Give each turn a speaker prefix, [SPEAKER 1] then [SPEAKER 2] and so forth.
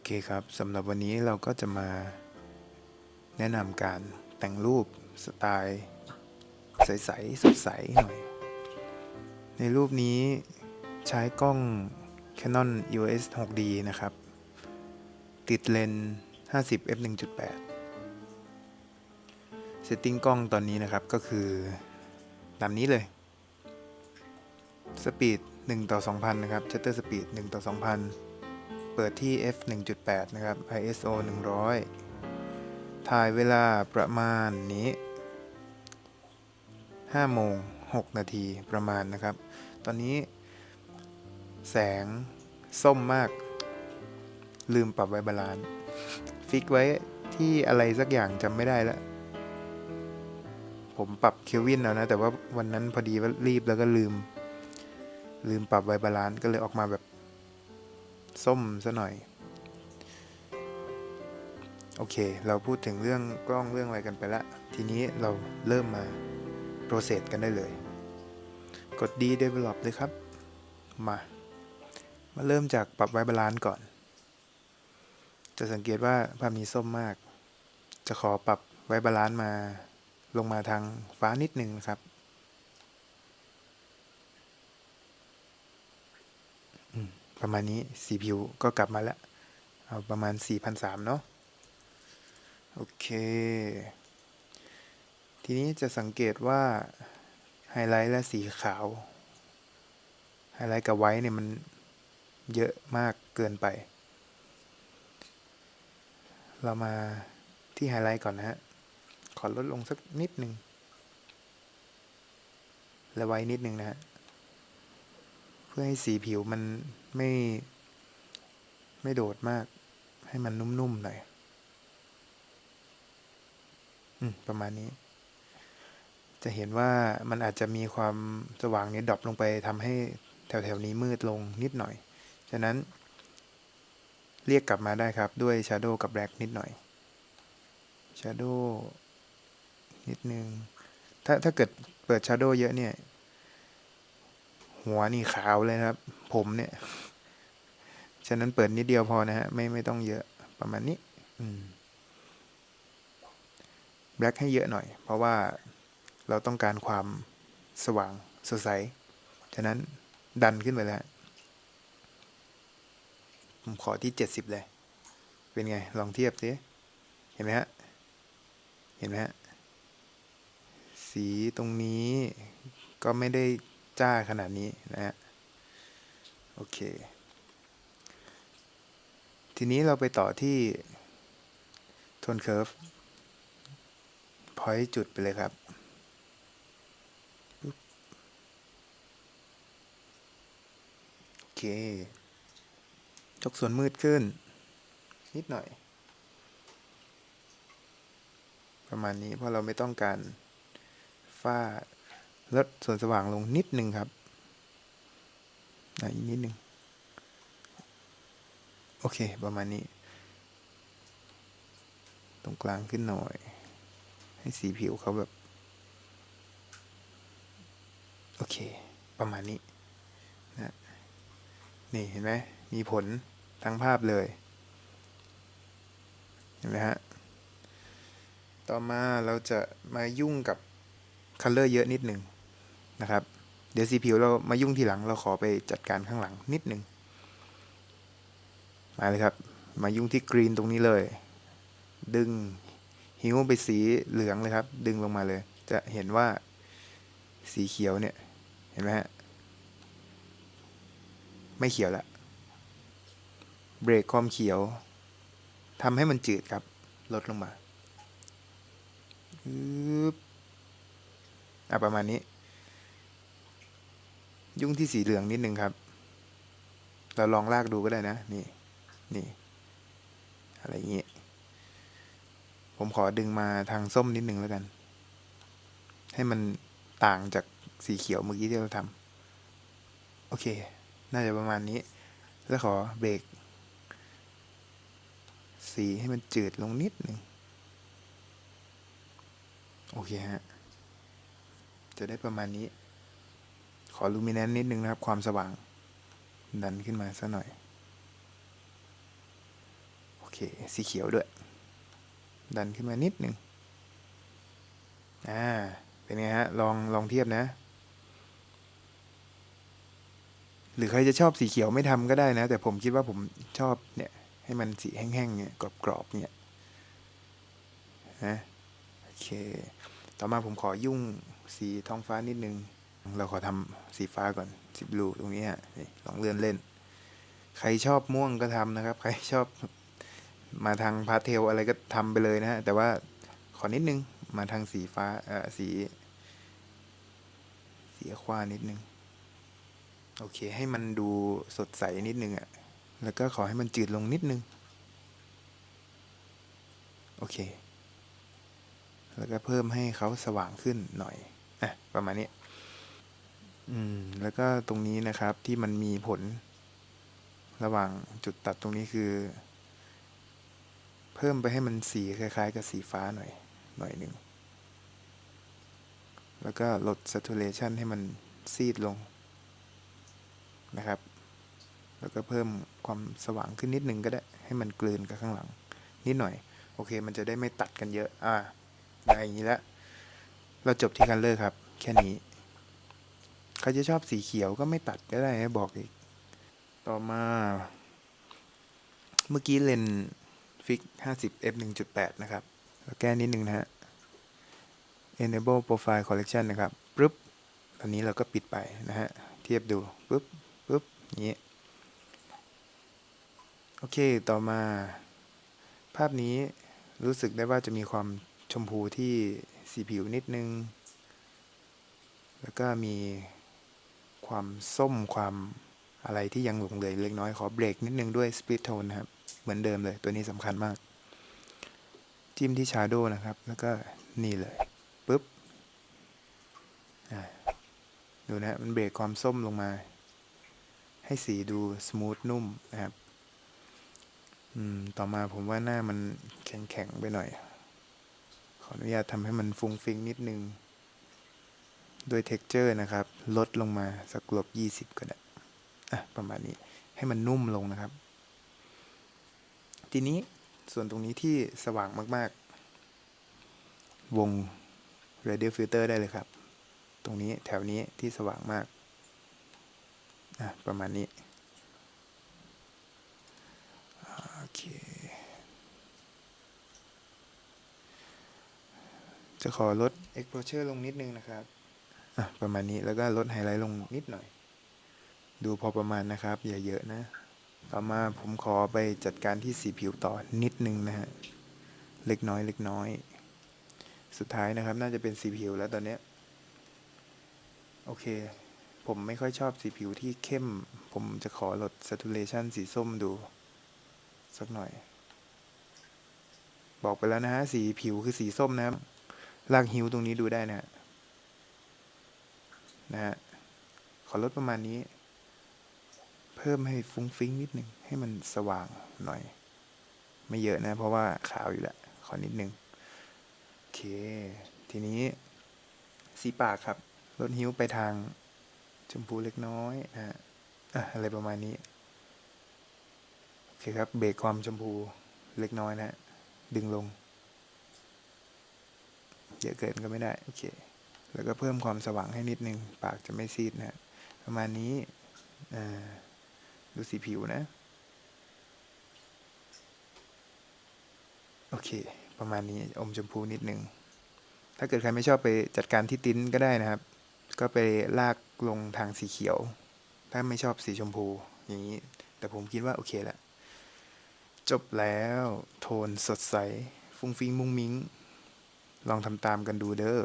[SPEAKER 1] อเคครับสำหรับวันนี้เราก็จะมาแนะนำการแต่งรูปสไตล์ใสๆสดใสหน่อย ในรูปนี้ใช้กล้อง Canon EOS 6D นะครับ ติดเลนส์50 f 1.8เซตติ้งกล้องตอนนี้นะครับก็คือตามนี้เลย สปีด1ต่อ 2,000 นะครับ Shutter Speed 1ต่อ 2,000 เปิดที่ f 1.8 นะครับ ISO 100 ถ่ายเวลาประมาณนี้5โมง 6 นาทีประมาณนะครับ ตอนนี้ แสงส้มมาก ลืมปรับไว้บาลานซ์ฟิกไว้ที่อะไรสักอย่างจำไม่ได้แล้ว ผมปรับเคลวินแล้วนะ แต่ว่าวันนั้นพอดีว่ารีบแล้วก็ลืม ลืมปรับไว้บาลานซ์ก็เลยออกมาแบบ ส้มซะหน่อย โอเค เราพูดถึงเรื่องกล้องเรื่องอะไรกันไปละ ทีนี้เราเริ่มมาโปรเซสกันได้เลย กด D develop เลยครับ มา มาเริ่มจากปรับไว้บาลานซ์ก่อน จะสังเกตว่าภาพนี้ส้มมาก จะขอปรับไว้บาลานซ์มาลงมาทางฟ้านิดนึงนะครับ ประมาณนี้ CPU ก็กลับมาแล้ว เอาประมาณ 4,300 เนาะโอเค ทีนี้จะสังเกตว่าไฮไลท์และสีขาว ไฮไลท์กับไว้เนี่ยมันเยอะมากเกินไป เรามาที่ไฮไลท์ก่อนนะฮะ ขอลดลงสักนิดหนึ่งและไว้นิดหนึ่งนะฮะ พื่อให้สีผิวมันไม่ ไม่โดดมาก ให้มันนุ่มๆหน่อย อืม ประมาณนี้ จะเห็นว่ามันอาจจะมีความสว่างนี้ดรอปลงไปทำให้แถวๆนี้มืดลงนิดหน่อย ฉะนั้น เรียกกลับมาได้ครับด้วย Shadow กับ Black นิดหน่อย Shadow นิดนึง ถ้าถ้าเกิดเปิด Shadow เยอะเนี่ย หัวนี่ขาวเลยครับ ผมเนี่ย ฉะนั้นเปิดนิดเดียวพอนะฮะ ไม่ไม่ต้องเยอะประมาณนี้ อืมแบล็คให้เยอะหน่อย เพราะว่าเราต้องการความสว่างสดใส ฉะนั้นดันขึ้นไปแล้วผมขอที่เจ็ดสิบเลย เป็นไง ลองเทียบสิเห็นไหมฮะ เห็นไหมฮะ สีตรงนี้ก็ไม่ได้ จ้าขนาดนี้นะฮะโอเค ทีนี้เราไปต่อที่โทนเคอร์ฟพอยต์จุดไปเลยครับปึ๊บโอเคยกส่วนมืดขึ้น นิดหน่อย ประมาณนี้เพราะเราไม่ต้องการฝ้า ลดส่วนสว่างลงนิดหนึ่งครับอะอีกนิดหนึ่งโอเค ประมาณนี้ ตรงกลางขึ้นหน่อย ให้สีผิวเขาแบบ โอเค ประมาณนี้นะนี่เห็นไหมมีผลทั้งภาพเลย เห็นไหมฮะ ต่อมาเราจะมายุ่งกับคัลเลอร์เยอะนิดหนึ่ง นะครับ เดี๋ยวสีผิวเรามายุ่งทีหลังเราขอไปจัดการข้างหลังนิดหนึ่งมาเลยครับ มายุ่งที่กรีนตรงนี้เลย ดึงหิวไปสีเหลืองเลยครับ ดึงลงมาเลย จะเห็นว่าสีเขียวเนี่ย เห็นไหมฮะ ไม่เขียวละเบรกความเขียวทำให้มันจืดครับ ลดลงมาอะประมาณนี้ ยุ่งที่สีเหลืองนิดนึงครับ เราลองลากดูก็ได้นะ นี่ นี่ อะไรอย่างนี้ย ผมขอดึงมาทางส้มนิดนึงแล้วกัน ให้มันต่างจากสีเขียวเมื่อกี้ที่เราทำโอเค น่าจะประมาณนี้ แล้วขอเบรกสีให้มันจืดลงนิดหนึ่ง โอเคฮะ จะได้ประมาณนี้ อลูมิเนนนิดนึงนะครับ ความสว่าง ดันขึ้นมาสักหน่อย โอเค สีเขียวด้วย ดันขึ้นมานิดหนึ่งอ่า เป็นไงฮะ ลอง ลองเทียบนะ หรือใครจะชอบสีเขียวไม่ทำก็ได้นะ แต่ผมคิดว่าผมชอบเนี่ย ให้มันสีแห้งๆ เนี่ย กรอบๆ เนี่ย นะ โอเค ต่อมาผมขอยุ่งสีท้องฟ้านิดนึง เราขอทำสีฟ้าก่อนสีบลูตรงนี้ฮะลองเลื่อนเล่น ใครชอบม่วงก็ทำนะครับ ใครชอบมาทางพาเทลอะไรก็ทำไปเลยนะฮะ แต่ว่าขอนิดนึงมาทางสีฟ้าเอ่อสี สีควานิดนึง โอเค ให้มันดูสดใสนิดนึงอะ่ะ แล้วก็ขอให้มันจืดลงนิดนึง โอเค แล้วก็เพิ่มให้เขาสว่างขึ้นหน่อยอะประมาณนี้ อืม แล้วก็ตรงนี้นะครับที่มันมีผล ระหว่างจุดตัดตรงนี้คือ เพิ่มไปให้มันสีคล้าย ๆ กับสีฟ้าหน่อย หน่อยหนึ่ง แล้วก็ลด saturation ให้มันซีดลงนะครับ แล้วก็เพิ่มความสว่างขึ้นนิดนึงก็ได้ ให้มันกลืนกับข้างหลัง นิดหน่อย โอเค มันจะได้ไม่ตัดกันเยอะ อ่าได้อย่างนี้แล้ว เราจบที่คันเลอร์ครับ แค่นี้ ใครจะชอบสีเขียวก็ไม่ตัดก็ได้บอกอีก ต่อมา เมื่อกี้เลนฟิก 50 f 1.8 นะครับแแก้นิดนึงนะฮะ enable profile collection นะครับปึ๊บตอนนี้เราก็ปิดไปนะฮะ เทียบดูปึ๊บปึ๊บอย่างนี้โอเค ต่อมา ภาพนี้รู้สึกได้ว่าจะมีความชมพูที่สีผิวนิดนึง แล้วก็มี ความส้มความอะไรที่ยังหลงเหลือเล็กน้อยขอเบรกนิดนึงด้วย split tone นะครับ เหมือนเดิมเลยตัวนี้สำคัญมาก จิ้มที่ shadow นะครับ แล้วก็นี่เลยปุ๊บดูนะมันเบรกความส้มลงมา ให้สีดูส o t h นุ่มนะครับอืมต่อมาผมว่าหน้ามันแข็งๆไปหน่อย ขออนุญาตทำให้มันฟุ้งฟิ้งนิดนึง ด้วย texture นะครับ ลดลงมาสักลบ20 ก็ได้อะประมาณนี้ให้มันนุ่มลงนะครับ ทีนี้ส่วนตรงนี้ที่สว่างมากๆ วง radial filter ได้เลยครับ ตรงนี้แถวนี้ที่สว่างมากอะประมาณนี้โอเคจะขอลด exposure ลงนิดนึงนะครับ ประมาณนี้แล้วก็ลดไฮไลท์ลงนิดหน่อย ดูพอประมาณนะครับ อย่าเยอะนะ ต่อมาผมขอไปจัดการที่สีผิวต่อนิดนึงนะฮะ เล็กน้อยเล็กน้อย สุดท้ายนะครับ น่าจะเป็นสีผิวแล้วตอนเนี้ยโอเค ผมไม่ค่อยชอบสีผิวที่เข้ม ผมจะขอลด saturation สีส้มดู สักหน่อย บอกไปแล้วนะฮะ สีผิวคือสีส้มนะครับลากฮิวตรงนี้ดูได้นะฮะ นะฮะขอลดประมาณนี้ เพิ่มให้ฟุ้งฟิ้งนิดหนึ่งให้มันสว่างหน่อย ไม่เยอะนะ เพราะว่าขาวอยู่แล้วขอนิดนึงโอเค ทีนี้สีปากครับ ลดฮิ้วไปทางชมพูเล็กน้อยนะฮะอะอะไรประมาณนี้โอเคครับ เบรกความชมพูเล็กน้อยนะฮะดึงลง เยอะเกินก็ไม่ได้ โอเค แล้วก็เพิ่มความสว่างให้นิดนึง ปากจะไม่ซีดนะประมาณนี้ดูสีผิวนะ โอเค ประมาณนี้อมชมพูนิดนึง ถ้าเกิดใครไม่ชอบไปจัดการที่ติ้นก็ได้นะครับ ก็ไปลากลงทางสีเขียว ถ้าไม่ชอบสีชมพูอย่างนี้ แต่ผมคิดว่าโอเคแหละ จบแล้วโทนสดใส ฟุ้งฟิ้งมุ้งมิ้ง ลองทำตามกันดูเด้อ